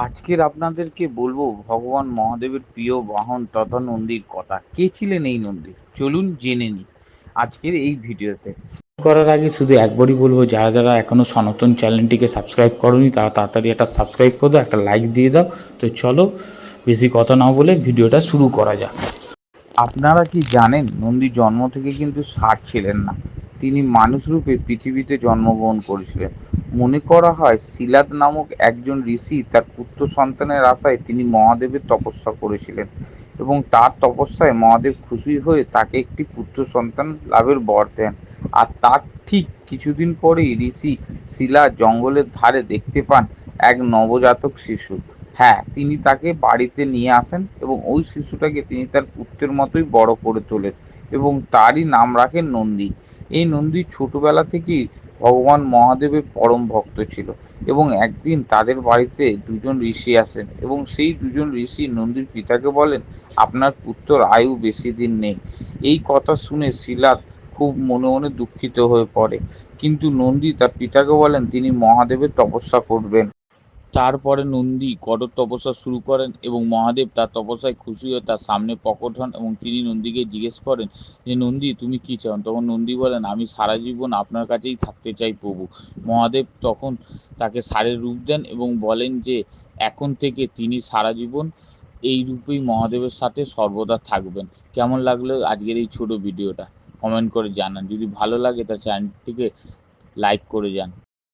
আজকের আপনাদেরকে বলব ভগবান মহাদেবের প্রিয় বাহন তথা নন্দীর কথা। কে ছিলেন এই নন্দী? চলুন জেনে নিই আজকের এই ভিডিওতে। করার আগে শুধু একবারই বলব যারা যারা এখনও সনাতন চ্যানেলটিকে সাবস্ক্রাইব করনি তারা তাড়াতাড়ি একটা সাবস্ক্রাইব করে দাও একটা লাইক দিয়ে দাও। তো চলো বেশি কথা না বলে ভিডিওটা শুরু করা যাক। আপনারা কি জানেন নন্দী জন্ম থেকে কিন্তু ষাট ছিলেন না। তিনি মানুষ রূপে পৃথিবীতে জন্মগ্রহণ করেছিলেন। মনে করা হয় শিলাদ নামক একজন ঋষি তার পুত্র সন্তানের আশায় তিনি মহাদেবের তপস্যা করেছিলেন এবং তার তপস্যায় মহাদেব খুশি হয়ে তাকে একটি পুত্র সন্তান লাভের বর দেন। আর তার ঠিক কিছুদিন পরেই ঋষি শিলা জঙ্গলের ধারে দেখতে পান এক নবজাতক শিশু। হ্যাঁ তিনি তাকে বাড়িতে নিয়ে আসেন এবং ওই শিশুটাকে তিনি তার পুত্রের মতোই বড় করে তোলেন এবং তারই নাম রাখেন নন্দী। এই নন্দী ছোটবেলা থেকেই ভগবান মহাদেবের পরম ভক্ত ছিল এবং একদিন তাদের বাড়িতে দুজন ঋষি আসেন এবং সেই দুজন ঋষি নন্দীর পিতাকে বলেন, আপনার পুত্র আয়ু বেশি দিন নেই। এই কথা শুনে শিলাদ খুব মনে মনে দুঃখিত হয়ে পড়ে। কিন্তু নন্দী তার পিতাকে বলেন, তিনি মহাদেবের তপস্যা করবেন। তারপরে নন্দী কঠোর তপস্যা শুরু করেন এবং মহাদেব তার তপস্যায় খুশি হয়ে তার সামনে প্রকট হন এবং তিনি নন্দীকে জিজ্ঞেস করেন যে, নন্দী, তুমি কী চাও? তখন নন্দী বলেন, আমি সারা জীবন আপনার কাছেই থাকতে চাই প্রভু। মহাদেব তখন তাকে সারের রূপ দেন এবং বলেন যে, এখন থেকে তিনি সারা জীবন এই রূপেই মহাদেবের সাথে সর্বদা থাকবেন। কেমন লাগল আজকের এই ছোট ভিডিওটা? কমেন্ট করে জানান। যদি ভালো লাগে তা চ্যানেলটিকে লাইক করে যান।